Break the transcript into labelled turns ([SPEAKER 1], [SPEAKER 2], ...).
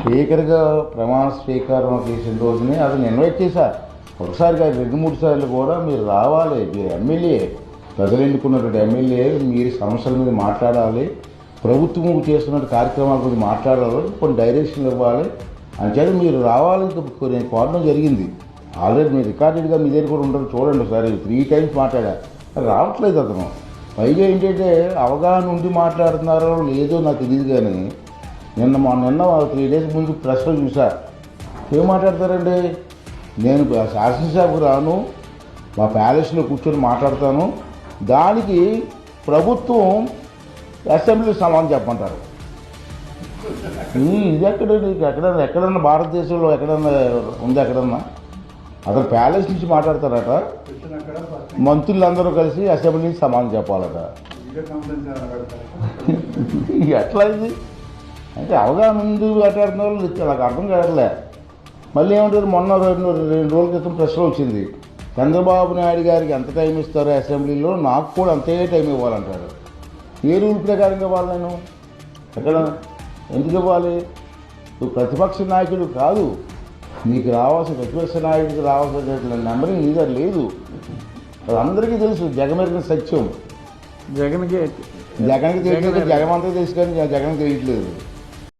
[SPEAKER 1] స్పీకర్గా ప్రమాణ స్వీకారం చేసిన రోజునే అతను ఇన్వైట్ చేశారు ఒకసారి కాదు రెండు మూడు సార్లు కూడా మీరు రావాలి. మీరు ఎమ్మెల్యే ప్రజలు ఎన్నుకున్నటువంటి ఎమ్మెల్యే మీరు సమస్యల మీద మాట్లాడాలి. ప్రభుత్వం చేస్తున్న కార్యక్రమాల గురించి మాట్లాడాలి. కొన్ని డైరెక్షన్లు ఇవ్వాలి. అంచేత మీరు రావాలని కొన్ని నేను కోరడం జరిగింది. ఆల్రెడీ మీరు రికార్డెడ్గా మీ దగ్గర కూడా ఉంటారు చూడండి ఒకసారి. త్రీ టైమ్స్ మాట్లాడా. రావట్లేదు అతను. పైగా ఏంటంటే అవగాహన ఉండి మాట్లాడుతున్నారో లేదో నాకు తెలియదు కానీ నిన్న మా నిన్న త్రీ డేస్ ముందు ప్రెస్లో చూసా. ఏం మాట్లాడతారండి? నేను శాసనసభకు రాను మా ప్యాలెస్లో కూర్చొని మాట్లాడతాను. దానికి ప్రభుత్వం అసెంబ్లీ సమానం చెప్పమంటారు. ఈ ఇది ఎక్కడ ఎక్కడన్నా ఎక్కడన్నా భారతదేశంలో ఎక్కడన్నా ఉంది ఎక్కడన్నా? అతను ప్యాలెస్ నుంచి మాట్లాడతారట. మంత్రులందరూ కలిసి అసెంబ్లీ నుంచి సమానం చెప్పాలట. ఎట్లా ఇది? అంటే అవగాహన ఉంది మాట్లాడుతున్న వాళ్ళు నాకు అర్థం కావట్లే. మళ్ళీ ఏమంటారు? మొన్న రెండు రెండు రోజుల క్రితం ప్రశ్న వచ్చింది. చంద్రబాబు నాయుడు గారికి ఎంత టైం ఇస్తారో అసెంబ్లీలో? నాకు కూడా అంతే టైం ఇవ్వాలంటారు. ఏ రూల్ ప్రకారం ఇవ్వాలి నేను? ఎక్కడ? ఎందుకు ఇవ్వాలి? నువ్వు ప్రతిపక్ష నాయకుడు కాదు. నీకు రావాల్సిన ప్రతిపక్ష నాయకుడికి రావాల్సిన నెంబరింగ్ నీ దగ్గర లేదు. అది అందరికీ తెలుసు. జగమెరిగిన సత్యం.
[SPEAKER 2] జగన్కి
[SPEAKER 1] జగన్కి తెలియదు. జగన్ అంతా తెలుసు కానీ జగన్ తెలియట్లేదు.